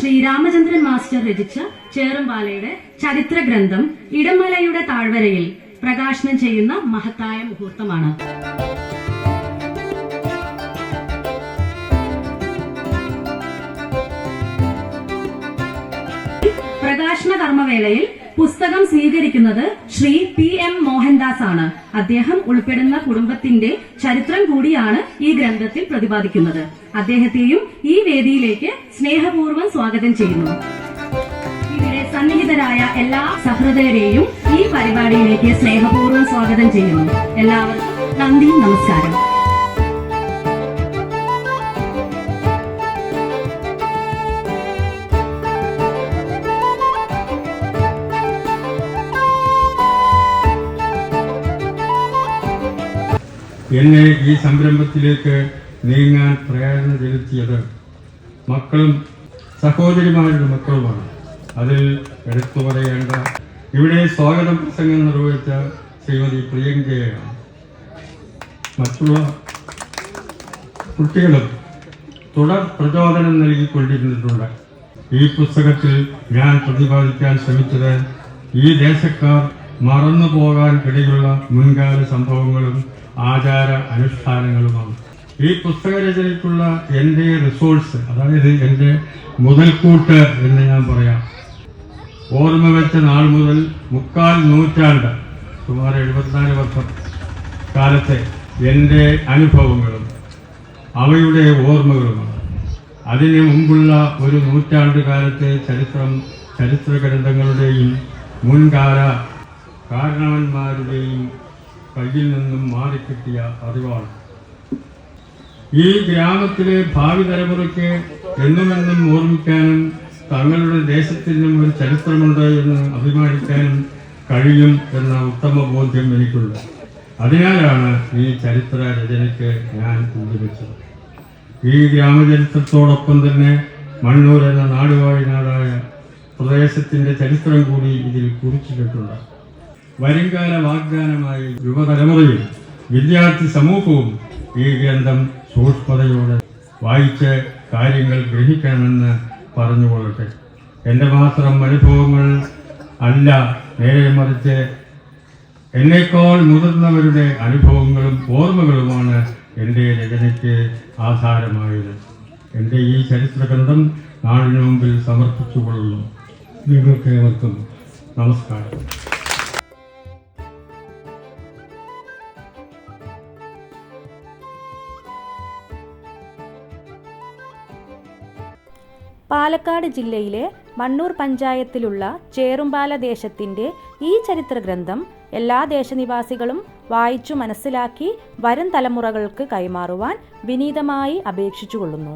പ്രിയങ്കരനായ രാമചന്ദ്രൻ മാസ്റ്റർ രചിച്ച ചേറുംപാലയുടെ ചരിത്ര ഗ്രന്ഥം ഇടമലയുടെ താഴ്വരയിൽ പ്രകാശനം ചെയ്യുന്ന മഹത്തായ മുഹൂർത്തമാണ്. പ്രകാശന കർമ്മവേളയിൽ പുസ്തകം സ്വീകരിക്കുന്നത് ശ്രീ പി എം മോഹൻദാസ് ആണ് അദ്ദേഹം ഉൾപ്പെടുന്ന കുടുംബത്തിന്റെ ചരിത്രം കൂടിയാണ് ഈ ഗ്രന്ഥത്തിൽ പ്രതിപാദിക്കുന്നത്. അദ്ദേഹത്തെയും ഈ വേദിയിലേക്ക് സ്നേഹപൂർവം സ്വാഗതം ചെയ്യുന്നു. ഇവിടെ സന്നിഹിതരായ എല്ലാ സഹൃദയരെയും ഈ പരിപാടിയിലേക്ക് സ്നേഹപൂർവം സ്വാഗതം ചെയ്യുന്നു. എല്ലാവർക്കും നന്ദി നമസ്കാരം. എന്നെ ഈ സംരംഭത്തിലേക്ക് നീങ്ങാൻ പ്രേരണ ചെലുത്തിയത് മക്കളും സഹോദരിമാരുടെ മക്കളുമാണ്. അതിൽ എടുത്തു പറയേണ്ട ഇവിടെ സ്വാഗതം പ്രസംഗം നിർവഹിച്ച ശ്രീമതി പ്രിയങ്കയാണ്. മറ്റുള്ള കുട്ടികളും തുടർ പ്രചോദനം നൽകിക്കൊണ്ടിരുന്നിട്ടുണ്ട്. ഈ പുസ്തകത്തിൽ ഞാൻ പ്രതിപാദിക്കാൻ ശ്രമിച്ചത് ഈ ദേശക്കാർ മറന്നു പോകാൻ ഇടയുള്ള മുൻകാല സംഭവങ്ങളും ആചാര അനുഷ്ഠാനങ്ങളുമാണ്. ഈ പുസ്തകരചനയ്ക്കുള്ള എന്റെ റിസോഴ്സ് അതായത് എന്റെ മുതൽക്കൂട്ട് എന്ന് ഞാൻ പറയാം. ഓർമ്മ വെച്ച നാൾ മുതൽ മുക്കാൽ നൂറ്റാണ്ട് സുമാർ എഴുപത്തിനാല് വർഷം കാലത്തെ എന്റെ അനുഭവങ്ങളും അവയുടെ ഓർമ്മകളുമാണ്. അതിന് മുമ്പുള്ള ഒരു നൂറ്റാണ്ട് കാലത്തെ ചരിത്രം ചരിത്ര ഗ്രന്ഥങ്ങളുടെയും മുൻകാല കാരണവന്മാരുടെയും കയ്യിൽ നിന്നും മാറിക്കിട്ടിയ അറിവാണ്. ഈ ഗ്രാമത്തിലെ ഭാവി തലമുറയ്ക്ക് എന്നുമെന്നും ഓർമ്മിക്കാനും തങ്ങളുടെ ദേശത്തിനും ഒരു ചരിത്രമുണ്ട് എന്ന് അഭിമാനിക്കാനും കഴിയും എന്ന ഉത്തമ ബോധ്യം എനിക്കുണ്ട്. അതിനാലാണ് ഈ ചരിത്ര രചനയ്ക്ക് ഞാൻ കൂടിവെച്ചത് ഈ ഗ്രാമചരിത്രത്തോടൊപ്പം തന്നെ മണ്ണൂർ എന്ന നാടുവാഴി നാടായ പ്രദേശത്തിന്റെ ചരിത്രം കൂടി ഇതിൽ കുറിച്ചിട്ടുണ്ട്. വരുംകാല വാഗ്ദാനമായി യുവതലമുറയും വിദ്യാർത്ഥി സമൂഹവും ഈ ഗ്രന്ഥം സൂക്ഷ്മതയോടെ വായിച്ച് കാര്യങ്ങൾ ഗ്രഹിക്കണമെന്ന് പറഞ്ഞുകൊള്ളട്ടെ. എന്റെ മാത്രം അനുഭവങ്ങൾ അല്ല നേരെ മറിച്ച് എന്നേക്കാൾ മുതിർന്നവരുടെ അനുഭവങ്ങളും ഓർമ്മകളുമാണ് എന്റെ രചനയ്ക്ക് ആധാരമായത്. എന്റെ ഈ ചരിത്രഗ്രന്ഥം നാടിനു മുമ്പിൽ സമർപ്പിച്ചുകൊള്ളുന്നു. നിങ്ങൾക്ക് ഏവർക്കും നമസ്കാരം. പാലക്കാട് ജില്ലയിലെ മണ്ണൂർ പഞ്ചായത്തിലുള്ള ചേറുംപാല ദേശത്തിന്റെ ഈ ചരിത്ര ഗ്രന്ഥം എല്ലാ ദേശനിവാസികളും വായിച്ചു മനസ്സിലാക്കി വരും തലമുറകൾക്ക് കൈമാറുവാൻ വിനീതമായി അപേക്ഷിച്ചുകൊള്ളുന്നു.